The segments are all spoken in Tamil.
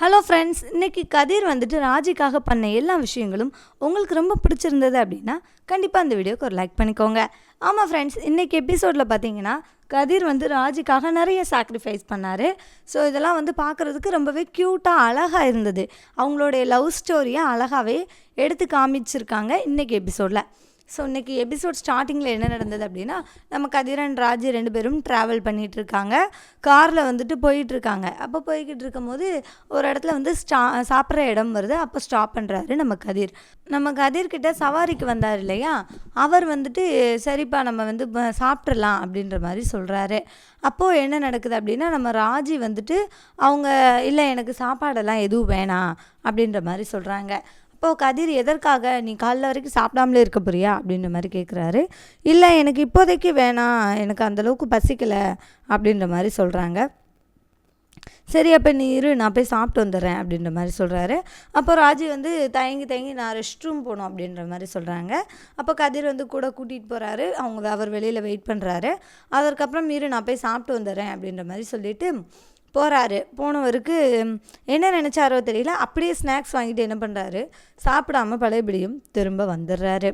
ஹலோ ஃப்ரெண்ட்ஸ் இன்றைக்கி கதிர் வந்துட்டு ராஜிக்காக பண்ண எல்லா விஷயங்களும் உங்களுக்கு ரொம்ப பிடிச்சிருந்தது அப்படின்னா கண்டிப்பாக அந்த வீடியோக்கு ஒரு லைக் பண்ணிக்கோங்க. ஆமாம் ஃப்ரெண்ட்ஸ் இன்றைக்கி எபிசோடில் பார்த்தீங்கன்னா கதிர் வந்து ராஜிக்காக நிறைய சாக்ரிஃபைஸ் பண்ணார். ஸோ இதெல்லாம் வந்து பார்க்குறதுக்கு ரொம்பவே க்யூட்டாக அழகாக இருந்தது. அவங்களுடைய லவ் ஸ்டோரியை அழகாகவே எடுத்து காமிச்சிருக்காங்க இன்றைக்கி எபிசோடில் ஸோ இன்றைக்கி எபிசோட் ஸ்டார்டிங்கில் என்ன நடந்தது அப்படின்னா நம்ம கதிரன் ராஜி ரெண்டு பேரும் ட்ராவல் பண்ணிகிட்டு இருக்காங்க காரில் வந்துட்டு போயிட்டுருக்காங்க. அப்போ போய்கிட்டு இருக்கும்போது ஒரு இடத்துல வந்து ஸ்டா சாப்பிட்ற இடம் வருது. அப்போ ஸ்டாப் பண்ணுறாரு நம்ம கதிர். நம்ம கதிர்கிட்ட சவாரிக்கு வந்தார் இல்லையா? அவர் வந்துட்டு சரிப்பா நம்ம வந்து சாப்பிட்றலாம் அப்படின்ற மாதிரி சொல்கிறாரு அப்போது என்ன நடக்குது அப்படின்னா நம்ம ராஜி வந்துட்டு அவங்க இல்லை எனக்கு சாப்பாடெல்லாம் எதுவும் வேணாம் அப்படின்ற மாதிரி சொல்கிறாங்க இப்போது கதிர் எதற்காக நீ காலைல வரைக்கும் சாப்பிடாமலே இருக்க போறியா அப்படின்ற மாதிரி கேட்குறாரு இல்லை எனக்கு இப்போதைக்கு வேணாம். எனக்கு அந்தளவுக்கு பசிக்கலை அப்படின்ற மாதிரி சொல்கிறாங்க சரி அப்போ நீ இரு நான் போய் சாப்பிட்டு வந்துடுறேன் அப்படின்ற மாதிரி சொல்கிறாரு அப்போ ராஜி வந்து தயங்கி தயங்கி நான் ரெஸ்ட் ரூம் போகணும் அப்படின்ற மாதிரி சொல்கிறாங்க அப்போ கதிர் வந்து கூட கூட்டிகிட்டு போகிறாரு அவங்க அவர் வெளியில் வெயிட் பண்ணுறாரு அதற்கப்புறம் இரு நான் போய் சாப்பிட்டு வந்துடுறேன் அப்படின்ற மாதிரி சொல்லிவிட்டு போகிறாரு போனவருக்கு என்ன நினச்சாரோ தெரியல. அப்படியே ஸ்நாக்ஸ் வாங்கிட்டு என்ன பண்ணுறாரு சாப்பிடாம பழையபடியும் திரும்ப வந்துடுறாரு.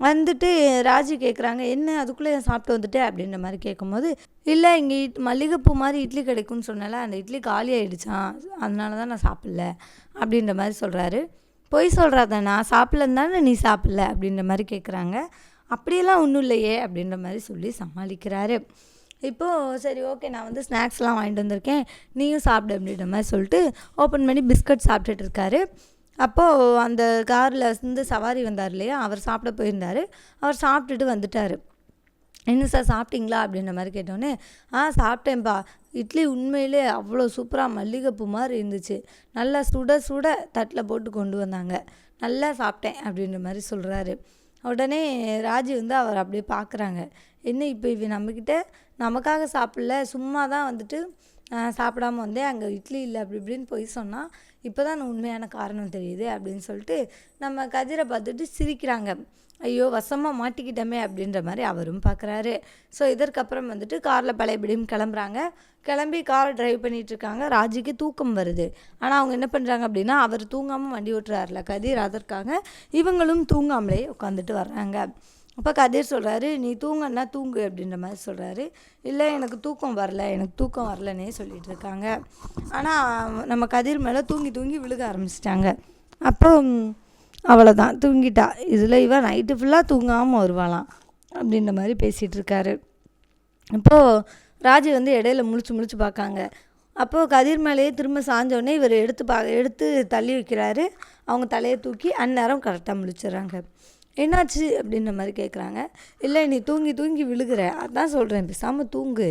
வந்துட்டு ராஜி கேட்குறாங்க என்ன அதுக்குள்ளே சாப்பிட்டு வந்துட்டு? அப்படின்ற மாதிரி கேட்கும்போது இல்லை இங்கே இட் மல்லிகைப்பூ மாதிரி இட்லி கிடைக்கும்னு சொன்னால அந்த இட்லி காலி ஆகிடுச்சான் அதனால தான் நான் சாப்பிடல. அப்படின்ற மாதிரி சொல்கிறாரு பொய் சொல்கிறாத நான் சாப்பிட்லன்னு தானே நீ சாப்பிடல? அப்படின்ற மாதிரி கேட்குறாங்க அப்படியெல்லாம் ஒன்றும் இல்லையே. அப்படின்ற மாதிரி சொல்லி சமாளிக்கிறாரு. இப்போது சரி ஓகே நான் வந்து ஸ்நாக்ஸ்லாம் வாங்கிட்டு வந்திருக்கேன். நீயும் சாப்பிடு அப்படின்ற மாதிரி சொல்லிட்டு ஓப்பன் பண்ணி பிஸ்கட் சாப்பிட்டுட்டு இருக்காரு. அப்போது அந்த காரில் இருந்து சவாரி வந்தார் இல்லையா? அவர் சாப்பிட போயிருந்தார். அவர் சாப்பிட்டுட்டு வந்துட்டார். என்ன சார் சாப்பிட்டீங்களா? அப்படின்ற மாதிரி கேட்டோன்னே ஆ சாப்பிட்டேன்ப்பா. இட்லி உண்மையிலே அவ்வளோ சூப்பராக மல்லிகைப்பூ மாதிரி இருந்துச்சு. நல்லா சுட சுட தட்டில் போட்டு கொண்டு வந்தாங்க. நல்லா சாப்பிட்டேன் அப்படின்ற மாதிரி சொல்கிறாரு உடனே ராஜி வந்து அவர் அப்படியே பார்க்குறாங்க. என்ன இப்போ இவ நம்மக்கிட்ட நமக்காக சாப்பிடல சும்மா தான் வந்துட்டு சாப்பிடாம வந்தேன் அங்கே இட்லி இல்லை அப்படி இப்படின்னு போய் சொன்னால் இப்போ தான் உண்மையான காரணம் தெரியுது அப்படின்னு சொல்லிட்டு நம்ம கதிரை பார்த்துட்டு சிரிக்கிறாங்க. ஐயோ வசமாக மாட்டிக்கிட்டோமே அப்படின்ற மாதிரி அவரும் பார்க்குறாரு. ஸோ இதற்கப்புறம் வந்துட்டு காரில் பழையபடியும் கிளம்புறாங்க. கிளம்பி கார் டிரைவ் பண்ணிட்டு இருக்காங்க ராஜிக்கு தூக்கம் வருது. ஆனால் அவங்க என்ன பண்ணுறாங்க அப்படின்னா அவர் தூங்காமல் வண்டி ஓட்டுறாருல கதிர் அதற்காக இவங்களும் தூங்காமலே உட்காந்துட்டு வர்றாங்க. அப்போ கதிர் சொல்கிறாரு நீ தூங்கன்னா தூங்கு அப்படின்ற மாதிரி சொல்கிறாரு இல்லை எனக்கு தூக்கம் வரல எனக்கு தூக்கம் வரலன்னே சொல்லிட்டு இருக்காங்க ஆனால் நம்ம கதிர் மேலே தூங்கி தூங்கி விழுக ஆரம்பிச்சிட்டாங்க. அப்போ அவ்வளோதான் தூங்கிட்டா. இதில் இவன் நைட்டு ஃபுல்லாக தூங்காமல் வருவாளாம் அப்படின்ற மாதிரி பேசிகிட்டு இருக்காரு இப்போது ராஜி வந்து இடையில முழிச்சு முழிச்சு பார்க்காங்க. அப்போது கதிர் மேலேயே திரும்ப சாஞ்சோடனே இவர் எடுத்து பா எடுத்து தள்ளி வைக்கிறாரு. அவங்க தலையை தூக்கி அந்நேரம் கரெக்டாக முழிச்சிடுறாங்க. என்னாச்சு அப்படின்ற மாதிரி கேட்குறாங்க இல்லை நீ தூங்கி தூங்கி விழுகிற. அதான் சொல்கிறேன் பேசாமல் தூங்கு.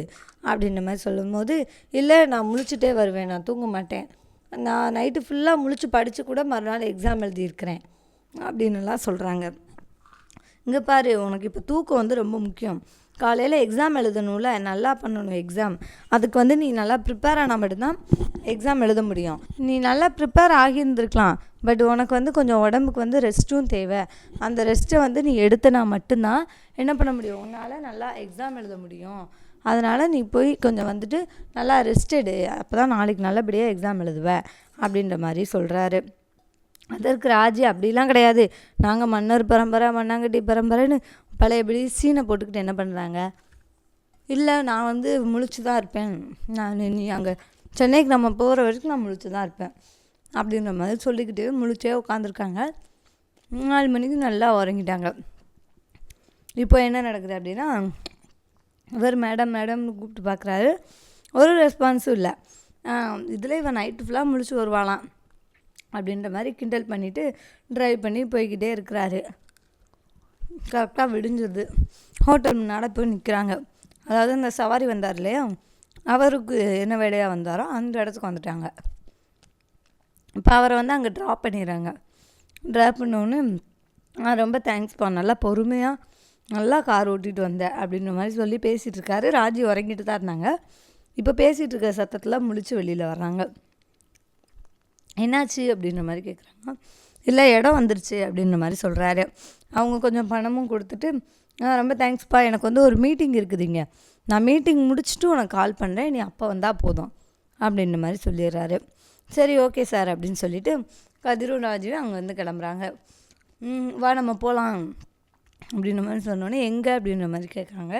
அப்படின்ற மாதிரி சொல்லும் போது இல்லை நான் முழிச்சிட்டே வருவேன். நான் தூங்க மாட்டேன். நான் நைட்டு ஃபுல்லாக முழிச்சு படித்து கூட மறுநாள் எக்ஸாம் எழுதியிருக்கிறேன். அப்படின்னுலாம் சொல்கிறாங்க இங்கே பாரு உனக்கு இப்போ தூக்கம் வந்து ரொம்ப முக்கியம். காலையில் எக்ஸாம் எழுதணும்ல நல்லா பண்ணணும் எக்ஸாம் அதுக்கு வந்து நீ நல்லா ப்ரிப்பேர் ஆனால் மட்டும்தான் எக்ஸாம் எழுத முடியும். நீ நல்லா ப்ரிப்பேர் ஆகியிருந்திருக்கலாம். பட் உனக்கு வந்து கொஞ்சம் உடம்புக்கு வந்து ரெஸ்ட்டும் தேவை. அந்த ரெஸ்ட்டை வந்து நீ எடுத்தனா மட்டும்தான் என்ன பண்ண முடியும்? உன்னால் நல்லா எக்ஸாம் எழுத முடியும். அதனால் நீ போய் கொஞ்சம் வந்துட்டு நல்லா ரெஸ்ட் எடு. அப்போ தான் நாளைக்கு நல்லபடியாக எக்ஸாம் எழுதுவ. அப்படின்ற மாதிரி சொல்கிறாரு அதற்கு ராஜி. அப்படிலாம் கிடையாது. நாங்கள் மன்னர் பரம்பரை மண்ணாங்கட்டி பரம்பரைன்னு பழையபடி சீனை போட்டுக்கிட்டு என்ன பண்ணுறாங்க இல்லை நான் வந்து முழிச்சு தான் இருப்பேன். நான் நீ அங்கே சென்னைக்கு நம்ம போகிற வரைக்கும் நான் முழிச்சு தான் இருப்பேன். அப்படின்ற மாதிரி சொல்லிக்கிட்டு முழிச்சே உட்காந்துருக்காங்க நாலு மணிக்கு நல்லா உறங்கிட்டாங்க. இப்போ என்ன நடக்குது அப்படின்னா இவர் மேடம் மேடம்னு கூப்பிட்டு பார்க்குறாரு. ஒரு ரெஸ்பான்ஸும் இல்லை. இதில் இவன் நைட்டு ஃபுல்லாக முழிச்சு வருவாளாம். அப்படின்ற மாதிரி கிண்டல் பண்ணிவிட்டு ட்ரைவ் பண்ணி போய்கிட்டே இருக்கிறாரு. கரெக்டாக விடிஞ்சிருது ஹோட்டல் முன்னாடி போய் நிற்கிறாங்க அதாவது இந்த சவாரி வந்தார் இல்லையா? அவருக்கு என்ன வேலையாக வந்தாரோ அந்த இடத்துக்கு வந்துட்டாங்க. இப்போ அவரை வந்து அங்கே ட்ராப் பண்ணிடுறாங்க. ட்ராப் பண்ணோன்னு நான் ரொம்ப தேங்க்ஸ்ப்பா நல்லா பொறுமையாக நல்லா கார் ஓட்டிகிட்டு வந்தேன் அப்படின்ற மாதிரி சொல்லி பேசிகிட்டு இருக்காரு. ராஜி உறங்கிட்டு தான் இருந்தாங்க. இப்போ பேசிகிட்டு இருக்க சத்தத்தில் முழிச்சு வெளியில் வர்றாங்க. என்னாச்சு அப்படின்ற மாதிரி கேட்குறாங்க இல்லை இடம் வந்துருச்சு அப்படின்ற மாதிரி சொல்கிறாரு அவங்க கொஞ்சம் பணமும் கொடுத்துட்டு ரொம்ப தேங்க்ஸ்ப்பா எனக்கு வந்து ஒரு மீட்டிங் இருக்குதுங்க. நான் மீட்டிங் முடிச்சுட்டு உனக்கு கால் பண்ணுறேன் நீ அப்போ வந்தால் போதும் அப்படின்ற மாதிரி சொல்லிடுறாரு. சரி ஓகே சார் அப்படின்னு சொல்லிட்டு கதிரும் ராஜுவும் அங்கே வந்து கிளம்புறாங்க. வா நம்ம போகலாம் அப்படின்ற மாதிரி சொன்னோன்னே எங்கே? அப்படின்ற மாதிரி கேட்குறாங்க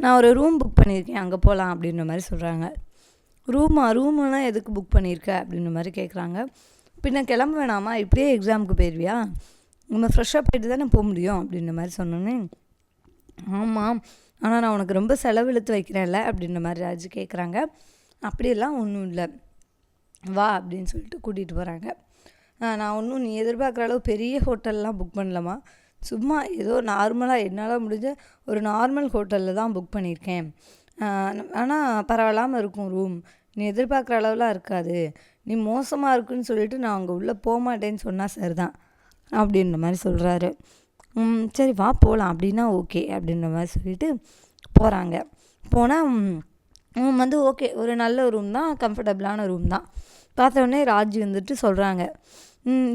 நான் ஒரு ரூம் புக் பண்ணியிருக்கேன். அங்கே போகலாம் அப்படின்ற மாதிரி சொல்கிறாங்க ரூமா ரூமெல்லாம் எதுக்கு புக் பண்ணியிருக்க அப்படின்ற மாதிரி கேட்குறாங்க பின்ன கிளம்ப வேணாமா? இப்படியே எக்ஸாமுக்கு போயிடுவியா நம்ம ஃப்ரெஷ்ஷாக போயிட்டு தானே போக முடியும் அப்படின்ற மாதிரி சொன்னோன்னே ஆமாம் ஆனால் நான் உனக்கு ரொம்ப செலவெழுத்து வைக்கிறேன்ல அப்படின்ற மாதிரி ராஜு கேட்குறாங்க அப்படியெல்லாம் ஒன்றும் இல்லை. வா அப்படின்னு சொல்லிட்டு கூட்டிகிட்டு போகிறாங்க நான் ஒன்றும் நீ எதிர்பார்க்குற அளவு பெரிய ஹோட்டல்லாம் புக் பண்ணலமா சும்மா ஏதோ நார்மலாக என்னால் முடிஞ்ச ஒரு நார்மல் ஹோட்டலில் தான் புக் பண்ணியிருக்கேன். ஆனால் பரவாயில்லாமல் இருக்கும் ரூம் நீ எதிர்பார்க்குற அளவுலாம் இருக்காது. நீ மோசமாக இருக்குன்னு சொல்லிட்டு நான் அங்கே உள்ளே போகமாட்டேன்னு சொன்னால் சரிதான் அப்படின்ற மாதிரி சொல்கிறாரு சரி வா போகலாம் அப்படின்னா ஓகே அப்படின்ற மாதிரி சொல்லிட்டு போகிறாங்க போனால் ரூம் வந்து ஓகே ஒரு நல்ல ரூம் தான் கம்ஃபர்டபுளான ரூம் தான். பார்த்தோடனே ராஜ் வந்துட்டு சொல்கிறாங்க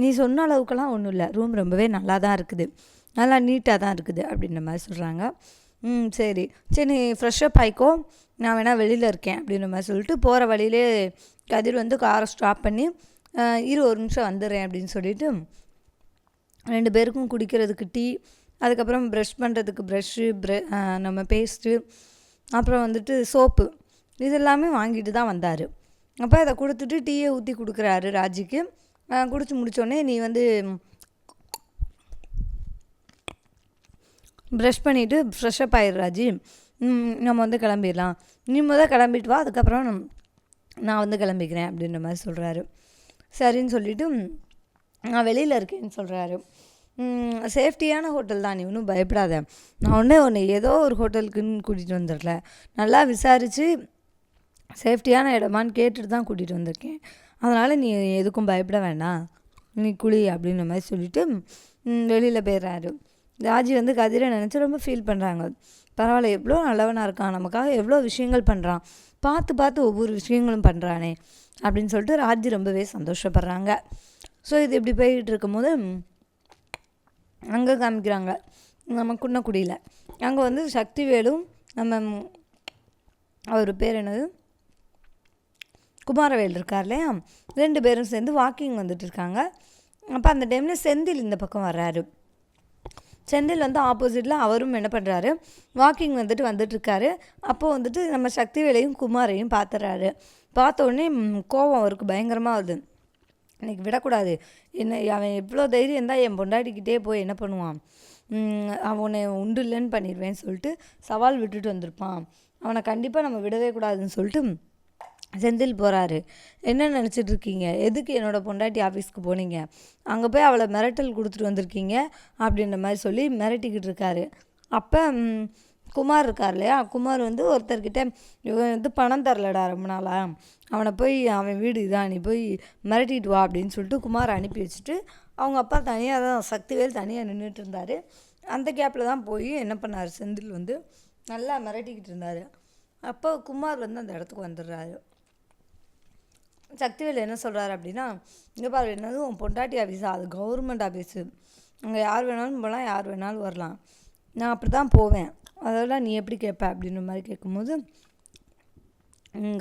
நீ சொன்ன அளவுக்கெல்லாம் ஒன்றும் இல்லை. ரூம் ரொம்பவே நல்லா தான் இருக்குது. நல்லா நீட்டாக தான் இருக்குது அப்படின்ற மாதிரி சொல்கிறாங்க ம் சரி. சரி நீ ஃப்ரெஷ்ஷப் ஆகிக்கோ நான் வேணால் வெளியில் இருக்கேன் அப்படின்ற மாதிரி சொல்லிட்டு போகிற வழியிலே கதிர் வந்து காரை ஸ்டாப் பண்ணி இரு ஒரு நிமிஷம் வந்துடுறேன் அப்படின்னு சொல்லிட்டு ரெண்டு பேருக்கும் குடிக்கிறதுக்கு டீ அதுக்கப்புறம் ப்ரஷ் பண்ணுறதுக்கு ப்ரஷ்ஷு ப்ர நம்ம பேஸ்ட்டு அப்புறம் வந்துட்டு சோப்பு இது எல்லாமே வாங்கிட்டு தான் வந்தார். அப்போ அதை கொடுத்துட்டு டீயை ஊற்றி கொடுக்குறாரு ராஜிக்கு. குடிச்சு முடித்தோடனே நீ வந்து ப்ரஷ் பண்ணிவிட்டு ஃப்ரெஷ்ஷப் ஆயிடுறாஜி நம்ம வந்து கிளம்பிடலாம். நீ முதல் கிளம்பிட்டு வா அதுக்கப்புறம் நான் வந்து கிளம்பிக்கிறேன் அப்படின்ற மாதிரி சொல்கிறாரு சரின்னு சொல்லிவிட்டு நான் வெளியில் இருக்கேன்னு சொல்கிறாரு சேஃப்டியான ஹோட்டல் தான் நீ ஒன்றும் பயப்படாத. நான் ஒன்றே ஒன்று ஏதோ ஒரு ஹோட்டலுக்குன்னு கூட்டிகிட்டு வந்துடல. நல்லா விசாரித்து சேஃப்டியான இடமான்னு கேட்டுட்டு தான் கூட்டிகிட்டு வந்திருக்கேன். அதனால் நீ எதுக்கும் பயப்பட வேண்டாம் நீ குழி அப்படின்ற மாதிரி சொல்லிவிட்டு வெளியில் போயிடுறாரு. ராஜி வந்து கதிரை நினச்சி ரொம்ப ஃபீல் பண்ணுறாங்க பரவாயில்ல எவ்வளோ நல்லவனாக இருக்கான். நமக்காக எவ்வளோ விஷயங்கள் பண்ணுறான் பார்த்து பார்த்து ஒவ்வொரு விஷயங்களும் பண்ணுறானே அப்படின்னு சொல்லிட்டு ராஜி ரொம்பவே சந்தோஷப்படுறாங்க. ஸோ இது இப்படி போய்கிட்டு இருக்கும்போது அங்கே காமிக்கிறாங்க. நம்ம குன்னக்குடியில். அங்கே வந்து சக்திவேலும் நம்ம அவர் பேர் என்னது? குமாரவேல் இருக்கார் இல்லையா? ரெண்டு பேரும் சேர்ந்து வாக்கிங் வந்துட்டு இருக்காங்க. அப்போ அந்த டைமில் செந்தில் இந்த பக்கம் வர்றாரு. செந்தில் வந்து ஆப்போசிட்டில் அவரும் என்ன பண்ணுறாரு? வாக்கிங் வந்துட்டு வந்துட்டுருக்காரு. அப்போது வந்துட்டு நம்ம சக்திவேலையும் குமாரையும் பார்த்துறாரு. பார்த்த உடனே கோவம் அவருக்கு பயங்கரமாக வருது. இன்னைக்கு விடக்கூடாது. என்ன அவன் எவ்வளோ தைரியம் இருந்தால் என் பொண்டாடிக்கிட்டே போய் என்ன பண்ணுவான்? அவனை உண்டு இல்லைன்னு பண்ணிடுவேன்னு சொல்லிட்டு சவால் விட்டுட்டு வந்திருப்பான். அவனை கண்டிப்பாக நம்ம விடவே கூடாதுன்னு சொல்லிட்டு செந்தில் போகிறாரு என்ன நினச்சிட்டு இருக்கீங்க எதுக்கு என்னோடய பொண்டாட்டி ஆஃபீஸ்க்கு போனீங்க? அங்கே போய் அவளை மிரட்டல் கொடுத்துட்டு வந்திருக்கீங்க அப்படின்ற மாதிரி சொல்லி மிரட்டிக்கிட்டு இருக்காரு. அப்போ குமார் இருக்கார் இல்லையா? குமார் வந்து ஒருத்தர்கிட்ட இவன் வந்து பணம் தரலடா ரொம்ப நாளாக அவனை போய் அவன் வீடு இதான் நீ போய் மிரட்டிட்டு வா அப்படின்னு சொல்லிட்டு குமார் அனுப்பி வச்சுட்டு அவங்க அப்பா தனியாக தான் சக்திவேல் தனியாக நின்றுட்டு இருந்தார். அந்த கேப்பில் தான் போய் என்ன பண்ணார்? செந்தில் வந்து நல்லா மிரட்டிக்கிட்டு இருந்தார். அப்போ குமார் வந்து அந்த இடத்துக்கு வந்துடுறாரு. சக்திவேல் என்ன சொல்கிறாரு அப்படின்னா இங்கே பாரு என்னது உன் பொண்டாட்டி ஆஃபீஸா அது கவர்மெண்ட் ஆஃபீஸு அங்கே யார் வேணாலும் போகலாம் யார் வேணாலும் வரலாம். நான் அப்படி தான் போவேன். அதெல்லாம் நீ எப்படி கேட்ப? அப்படின்ற மாதிரி கேட்கும்போது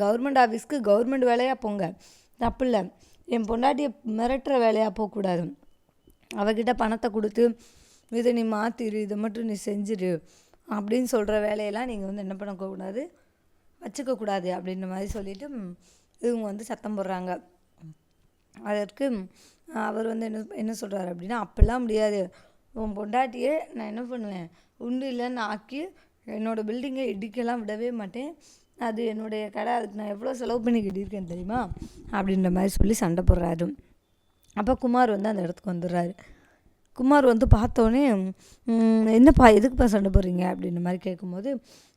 கவர்மெண்ட் ஆஃபீஸ்க்கு கவர்மெண்ட் வேலையாக போங்க. தப்பு இல்லை. என் பொண்டாட்டியை மிரட்டுற வேலையாக போகக்கூடாது. அவகிட்ட பணத்தை கொடுத்து இதை நீ மாற்றிடு இதை மட்டும் நீ செஞ்சிடு அப்படின்னு சொல்கிற வேலையெல்லாம் நீங்கள் வந்து என்ன பண்ணக்கூடாது? வச்சுக்கக்கூடாது. அப்படின்ற மாதிரி சொல்லிவிட்டு இவங்க வந்து சத்தம் போடுறாங்க. அதற்கு அவர் வந்து என்ன என்ன சொல்கிறாரு அப்படின்னா அப்படிலாம் முடியாது. உன் பொண்டாட்டியே நான் என்ன பண்ணுவேன்? உண்டு இல்லைன்னு ஆக்கி என்னோடய பில்டிங்கை இடிக்கலாம் விடவே மாட்டேன். அது என்னுடைய கடை. அதுக்கு நான் எவ்வளோ செலவு பண்ணி கட்டியிருக்கேன் தெரியுமா? அப்படின்ற மாதிரி சொல்லி சண்டை போடுறாரு. அப்போ குமார் வந்து அந்த இடத்துக்கு வந்துடுறாரு. குமார் வந்து பார்த்தோன்னே என்னப்பா எதுக்குப்பா சண்டை போடுறீங்க? அப்படின்ற மாதிரி கேட்கும்போது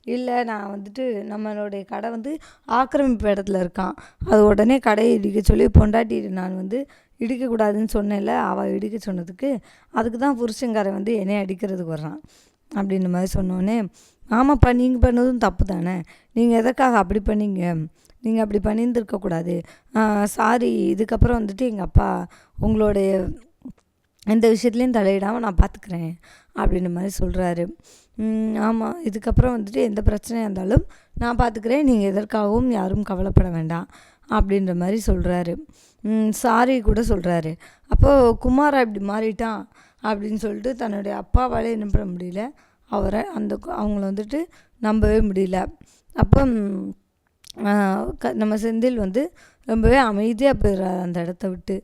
இல்லை நான் வந்துட்டு நம்மளுடைய கடை வந்து ஆக்கிரமிப்பு இடத்துல இருக்கான். அது உடனே கடையை இடிக்க சொல்லி பொண்டாட்டி நான் வந்து இடிக்கக்கூடாதுன்னு சொன்னேன்ல அவள் இடிக்க சொன்னதுக்கு அதுக்கு தான் புருஷங்காரன் வந்து என்னை அடிக்கிறதுக்கு வர்றான் அப்படின்ற மாதிரி சொன்னோடனே ஆமாப்பா நீங்கள் பண்ணதும் தப்பு தானே? நீங்கள் எதற்காக அப்படி பண்ணீங்க? நீங்கள் அப்படி பண்ணியிருந்துருக்கக்கூடாது சாரி இதுக்கப்புறம் வந்துட்டு எங்கள் அப்பா உங்களுடைய எந்த விஷயத்துலையும் தலையிடாமல் நான் பார்த்துக்கிறேன் அப்படின்ற மாதிரி சொல்கிறாரு ஆமாம் இதுக்கப்புறம் வந்துட்டு எந்த பிரச்சனையாக இருந்தாலும் நான் பார்த்துக்கிறேன் நீங்கள் எதற்காகவும் யாரும் கவலைப்பட வேண்டாம் அப்படின்ற மாதிரி சொல்கிறாரு சாரி கூட சொல்கிறாரு அப்போது குமாரா இப்படி மாறிட்டான் அப்படின்னு சொல்லிட்டு தன்னுடைய அப்பாவால் என்ன பண்ண முடியல அவரை அந்த அவங்கள வந்துட்டு நம்பவே முடியல. அப்போ க நம்ம செந்தில் வந்து ரொம்பவே அமைதியாக போயிடுறாரு அந்த இடத்த விட்டு.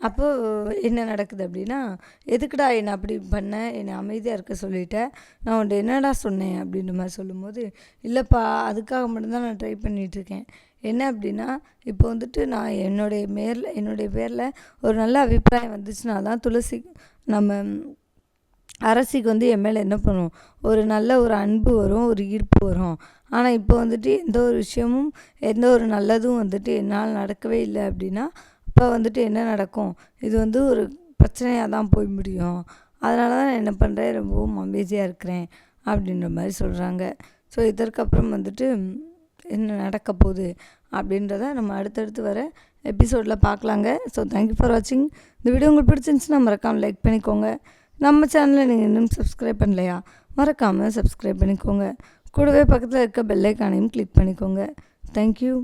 அப்போது என்ன நடக்குது அப்படின்னா எதுக்குடா என்னை அப்படி பண்ண? என்னை அமைதியாக இருக்க சொல்லிட்டேன் நான் உன்ட்ட என்னடா சொன்னேன்? அப்படின்ற மாதிரி சொல்லும்போது இல்லைப்பா அதுக்காக மட்டும்தான் நான் ட்ரை பண்ணிகிட்ருக்கேன் என்ன அப்படின்னா இப்போ வந்துட்டு நான் என்னுடைய மேரில் என்னுடைய பேரில் ஒரு நல்ல அபிப்பிராயம் வந்துச்சுன்னா தான் துளசி நம்ம அரசிக்கு வந்து என் மேலே என்ன பண்ணுவோம் ஒரு நல்ல ஒரு அன்பு வரும் ஒரு ஈர்ப்பு வரும். ஆனால் இப்போ வந்துட்டு எந்த ஒரு விஷயமும் எந்த ஒரு நல்லதும் வந்துட்டு என்னால் நடக்கவே இல்லை அப்படின்னா இப்போ வந்துட்டு என்ன நடக்கும்? இது வந்து ஒரு பிரச்சனையாக தான் போய் முடியும். அதனால தான் நான் என்ன பண்ணுறேன் ரொம்பவும் அமைதியாக இருக்கிறேன் அப்படின்ற மாதிரி சொல்கிறாங்க ஸோ இதற்கப்புறம் வந்துட்டு என்ன நடக்க போகுது அப்படின்றத நம்ம அடுத்தடுத்து வர எபிசோடில் பார்க்கலாங்க. ஸோ தேங்க்யூ ஃபார் வாட்சிங் இந்த வீடியோ உங்களுக்கு பிடிச்சிருந்துச்சுன்னா மறக்காமல் லைக் பண்ணிக்கோங்க. நம்ம சேனலை நீங்கள் இன்னும் சப்ஸ்கிரைப் பண்ணலையா? மறக்காமல் சப்ஸ்கிரைப் பண்ணிக்கோங்க. கூடவே பக்கத்தில் இருக்க பெல்லைக்கானையும் கிளிக் பண்ணிக்கோங்க. தேங்க்யூ